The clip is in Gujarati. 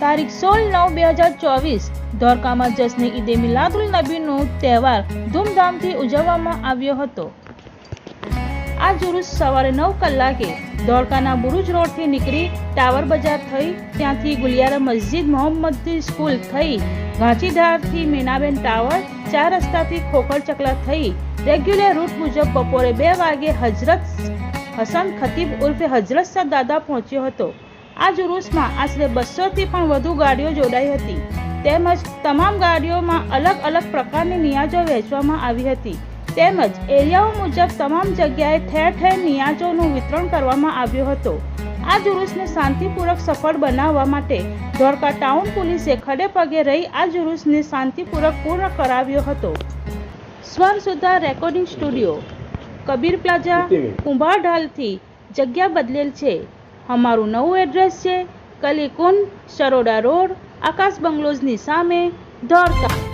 તારીખ સોળ નવ બે હજાર ચોવીસ ધોરકામાં જશ્ન ઈદે મિલાદુલ નબીનો તહેવાર ધૂમધામથી ઉજવવામાં આવ્યો હતો. આ જુલુસ સવારે નવ કલાકે ધોળકાના બુરુજ રોડથી નીકળી ટાવર બજાર થઈ, ત્યાંથી ગુલિયારા મસ્જિદ મોહમ્મદી સ્કૂલ થઈ ઘાંચીધારથી મીનાબેન ટાવર, ચાર રસ્તાથી ખોખર ચકલા થઈ, રેગ્યુલર રૂટ મુજબ બપોરે બે વાગે હજરત હસન ખતીબ ઉર્ફે હજરત સા દાદા પહોંચ્યો હતો. આ જુલુસમાં આશરે બસોથી પણ વધુ ગાડીઓ જોડાઈ હતી. તેમજ તમામ ગાડીઓમાં અલગ અલગ પ્રકારની નિયાજો વહેંચવામાં આવી હતી. તેમજ એરિયાઓ મુજબ તમામ જગ્યાએ ઠેર ઠેર નિયાજોનું વિતરણ કરવામાં આવ્યો હતો. આ જુલુસને શાંતિપૂર્વક સફળ બનાવવા માટે ધોળકા ટાઉન પોલીસે ખડે પગે રહી આ જુલુસને શાંતિપૂર્વક પૂર્ણ કરાવ્યો હતો. Swar Sudha recording studio Kabir plaza કુંભારઢાલથી જગ્યા બદલેલ છે. અમારું નવું એડ્રેસ છે કલીકુંડ સરોડા રોડ આકાશ બંગલોઝની સામે ધોળકા.